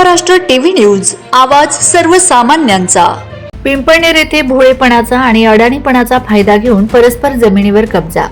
Maharashtra TV news आवाज सर्वसामान्यांचा. पिंपळनेर येथे भोळेपणाचा आणि अडाणीपणाचा फायदा घेऊन परस्पर जमिनीवर कब्जा.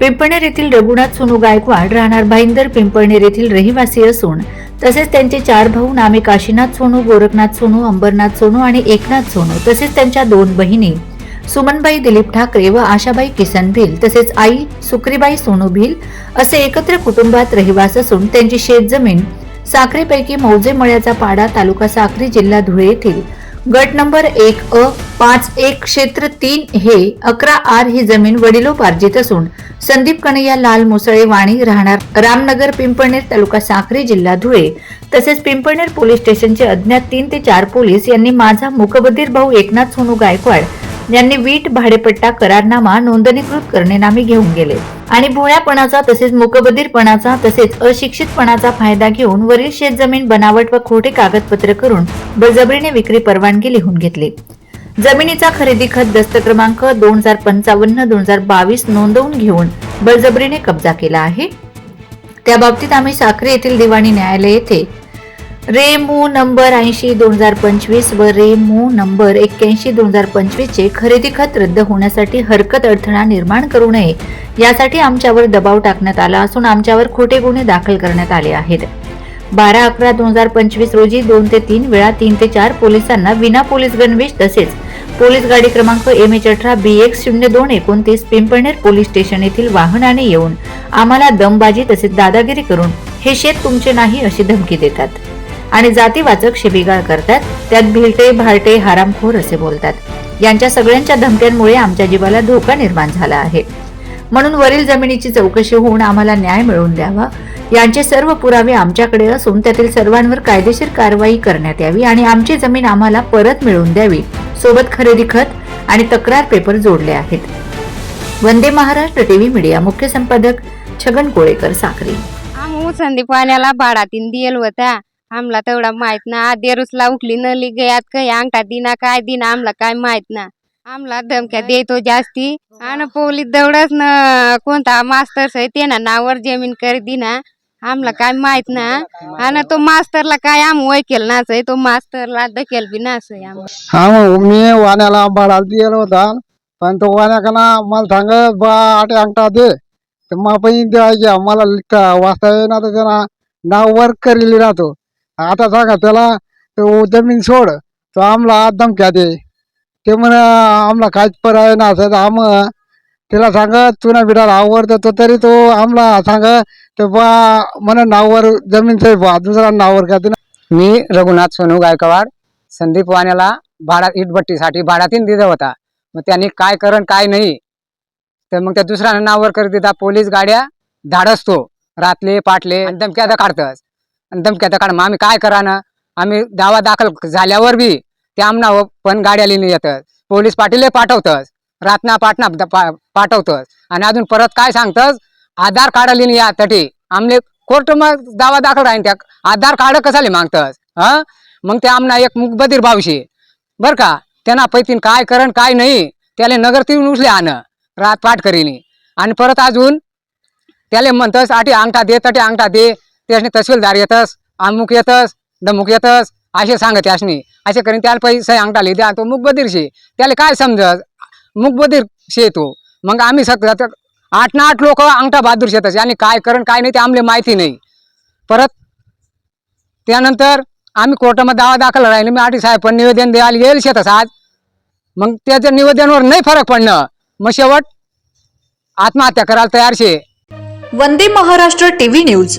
पिंपळनेर येथील रघुनाथ सोनू गायकवाड राहणार भाईंदर पिंपळनेर येथील रहिवासी असून तसेच त्यांचे चार भाऊ नामे काशीनाथ सोनू गोरखनाथ सोनू अंबरनाथ सोनू आणि एकनाथ सोनू तसेच त्यांच्या दोन बहिणी सुमनबाई दिलीप ठाकरे व आशाबाई किसन भिल तसेच आई सुक्रीबाई सोनू भिल असे एकत्र कुटुंबात रहिवास असून त्यांची शेतजमीन साखरेपैकी मौजे मळ्याचा पाडा तालुका साक्री जिल्हा धुळे येथील. गट नंबर एक अ पाच एक क्षेत्र तीन हे अकरा आर ही जमीन वडिलोपार्जित असून संदीप कणैया लाल मुसळे वाणी राहणार रामनगर पिंपळनेर तालुका साखरी जिल्हा धुळे. तसेच पिंपळनेर पोलीस स्टेशनचे अज्ञात तीन ते चार पोलीस यांनी माझा मुकबधीर भाऊ एकनाथ सोनू गायकवाड यांनी वीट भाडेपट्टा करारनामा नोंदणीकृत करणे घेऊन गेले. आणि भोळ्यापणाचा तसेच मुकबधीरपणाचा तसेच अशिक्षितपणाचा फायदा घेऊन वरील शेतजमीन बनावट व खोटे कागदपत्र करून बळजबरीने विक्री परवानगी लिहून घेतली. जमिनीचा खरेदी खत दस्त क्रमांक दोन हजार पंचावन्न दोन हजार बावीस नोंदवून घेऊन बळजबरीने कब्जा केला आहे. त्या बाबतीत आम्ही साखरे येथील दिवाणी न्यायालय येथे रेमो नंबर ऐंशी दोन हजार पंचवीस व रेमो नंबर एक्क्याऐंशी दोन हजार पंचवीसचे खरेदी खत रद्द होण्यासाठी हरकत अडथळा निर्माण करू नये. यासाठी आमच्यावर दबाव टाकण्यात आला असून आमच्यावर खोटे गुन्हे दाखल करण्यात आले आहेत. बारा अकरा दोन हजार पंचवीस रोजी दोन ते तीन वेळा तीन ते चार पोलिसांना विना पोलीस गणवेश तसेच पोलीस गाडी क्रमांक एम एच अठरा बी एक्स शून्य दोन एकोणतीस पिंपळनेर पोलीस स्टेशन येथील वाहनाने येऊन आम्हाला दमबाजी तसेच दादागिरी करून हे शेत तुमचे नाही अशी धमकी देतात. आणि जातीवाचक शिबिगाळ करतात. त्यात भिलटे भारटे हारामखोर असे बोलतात. यांच्या सगळ्यांच्या धमक्यांमुळे आमच्या जीवाला धोका निर्माण झाला आहे. म्हणून वरील जमिनीची चौकशी होऊन आम्हाला न्याय मिळवून द्यावा. यांचे सर्व पुरावे आमच्याकडे असून त्यातील सर्वांवर कायदेशीर कारवाई करण्यात यावी आणि आमची जमीन आम्हाला परत मिळवून द्यावी. सोबत खरेदी खत आणि तक्रार पेपर जोडले आहेत. वंदे महाराष्ट्र टीव्ही मीडिया मुख्य संपादक छगन कोळेकर साक्री. आम संदीप पाण्याला भाडातीन दिल होता. आमला तेवढा माहीत ना. देरुसला उकली नली गयात काही अंगठा दिना काय दिना आमला काय माहीत ना. आमला धमक्या देतो जास्ती. आणि पोलीस दौडच न कोणता मास्तर आहे ते ना नावर जमीन कर दिना. आमला काय माहीत ना. आणि तो मास्तरला काय आम वय केलं नाच तो मास्तरला दखेल बी नाच आम हा मग मी वाण्याला बाळाला दिला होता. पण तो वाण्या का ना मला सांगत बा आठ अंगठा दे. तर मग पण द्यायच्या मला वाचता येईना तर त्याला नाव वर्क करेल राहतो. आता सांगा त्याला तो जमीन सोड. तो आमला आज धमक्या दे. ते म्हण आमला काहीच पर्याय ना असं आम त्याला सांगा चुना बिडाला आवडतं तो तरी तो आमला सांगा. तर बा म्हण नाववर जमीन साहेब बा दुसरा नाववर का ते मी रघुनाथ सोनू गायकवाड संदीप वाण्याला भाडा इटभट्टीसाठी भाड्यातीन दिला होता. मग त्यांनी काय करण काय नाही. तर मग त्या दुसऱ्या नावावर करत देता पोलीस गाड्या धाडसतो रातले पाटले आणि धमक्या तर काढतस. आणि धमक्या काढ. मग आम्ही काय कराना आम्ही दावा दाखल झाल्यावर बी ते आमना हो पण गाड्या लिहिणं येतात. पोलीस पाटील पाठवतस. रातना पाटणा पा- पाठवतस. आणि अजून परत काय सांगतस? आधार कार्ड लिहिणे या तटी. आमले कोर्ट मग दावा दाखल राहीन त्या आधार कार्ड कसाले मागतस? हा? मग ते आमना एक मुकबधीर भावशी बर का? त्यांना पैतीन काय करण काय नाही. त्याला नगर तीन उचले आण रात पाठ करीनी. आणि परत अजून त्याला म्हणतस आठी अंगठा दे तटे अंगठा दे. त्याने तहसीलदार येतस अमुक येतस दमुक येतस असे सांगत त्यासनी. असे करीन त्याला पैसे अंगठा लिहि द्या तो मुकबधीर शे त्याला काय समजत मुकबधीर शे तो मग आम्ही सगळं आठ ना आठ लोक अंगठा बहादूर शेतच आणि काय करण काय नाही ते आमले माहिती नाही. परत त्यानंतर आम्ही कोर्टामध्ये दावा दाखल राहिले. मी आठी साहेब पण निवेदन द्यायला येईल शेतच आज. मग त्याच्या निवेदनावर नाही फरक पडणं. मग शेवट आत्महत्या करायला तयार शे. Vande Maharashtra TV news.